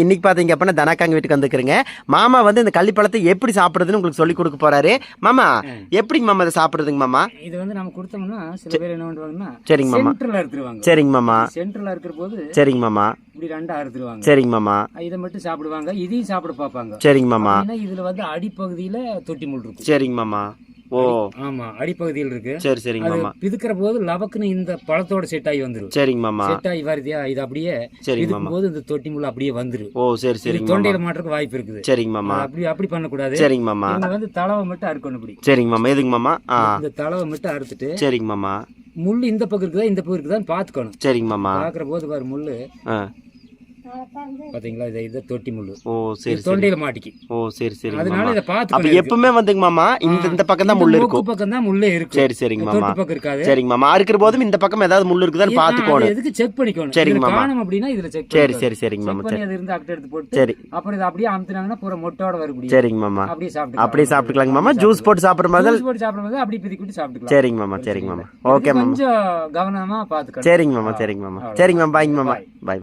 இன்னைக்கு பாத்தீங்க அப்படின்னா தனக்காங்க வீட்டுக்கு வந்துக்கிறேங்க மாமா வந்து இந்த கள்ளிப்பழத்தை எப்படி சாப்பிடுறதுன்னு உங்களுக்கு சொல்லி கொடுக்க போறாரு. மாமா எப்படிங்க மாமா இதை சாப்பிடுறதுங்க மாமா? இது வந்து நம்ம கொடுத்தோம்னா சில பேர் என்ன பண்ணுவாங்கன்னா சரிங்க மாமா. சென்டர்ல அறுத்துருவாங்க. சரிங்க மாமா. சென்டர்ல இருக்கிற போது சரிங்க மாமா. இப்படி ரெண்டா அறுத்துருவாங்க. சரிங்க மாமா. இதை மட்டும் சாப்பிடுவாங்க இதையும் சாப்பிட பார்ப்பாங்க. சரிங்க மாமா. இதுல வந்து அடிப்பகுதியில தொட்டி முள் இருக்கும் சரிங்க மாமா. ஓ. ஆமா அடிப்பகுதியில் இருக்கு. சரி சரிங்க மாமா. பிதுக்கிற போது லபக்குன்னு இந்த பழத்தோட செட் ஆகி வந்துரும். சரிங்க மாமா. செட் ஆகி வருதியா இது அப்படியே சரிங்க இதுக்கும் மாமா. போது இந்த தொட்டி முள் அப்படியே வந்துரும். ஓ சரி மாமா தொண்டையில மாட்டுறதுக்கு வாய்ப்பு இருக்குது. சரிங்க மாமா. அப்படி அப்படி பண்ணக்கூடாது. சரிங்க மாமா. இவங்க வந்து தளவை மட்டும் அறுக்கணும் இப்படி. சரிங்க மாமா. எதுங்க மாமா? இந்த தளவை மட்டும் அறுத்துட்டு சரிங்க மாமா. முள் இந்த பக்கம் இருக்குதா இந்த பக்கம் இருக்குதான்னு பாத்துக்கணும் சரிங்க மாமா. பாக்குற போது பாரு முள்ளு. பாத்தீங்களா? இது இது தொட்டி முள்ளு. ஓ சரி சரி. தொண்டையில மாட்டிக்கு. ஓ சரி சரிங்க அதனால இதை அப்ப பாத்துக்கணும் எப்பவுமே வந்துங்க மாமா இந்த இந்த பக்கம் தான் முள் இருக்கும். பக்கம் தான் முள்ளே இருக்கு சரி சரிங்க மாமா. பக்கம் இருக்காது. சரிங்க மாமா. அறுக்கிற போதும் இந்த பக்கம் ஏதாவது முள் இருக்குதான்னு பாத்துக்கோணும் எதுக்கு செக் பண்ணிக்கணும்? சரிங்க மாமா. காணும் அப்படின்னா இதுல செக் சரி சரி சரிங்க மாமா. சரி. அது இருந்து அக்கட்டை எடுத்து போட்டு சரி. அப்புறம் இதை அப்படியே அமுத்துனாங்கன்னா பூரா மொட்டோட வர முடியும். சரிங்க மாமா. அப்படியே சாப்பிட்டு அப்படியே சாப்பிட்டுக்கலாங்க மாமா. ஜூஸ் போட்டு சாப்பிடுற மாதிரி ஜூஸ் போட்டு சாப்பிடும்போது அப்படியே பிதி கூட்டி சாப்பிட்டுக்கலாம். சரிங்க மாமா சரிங்க மாமா. ஓகே மாமா. கொஞ்சம் கவனமா பாத்துக்கணும் சரிங்க மாமா சரிங்க மாமா. சரிங்க மாமா. பாய்ங்க மாமா. பாய்.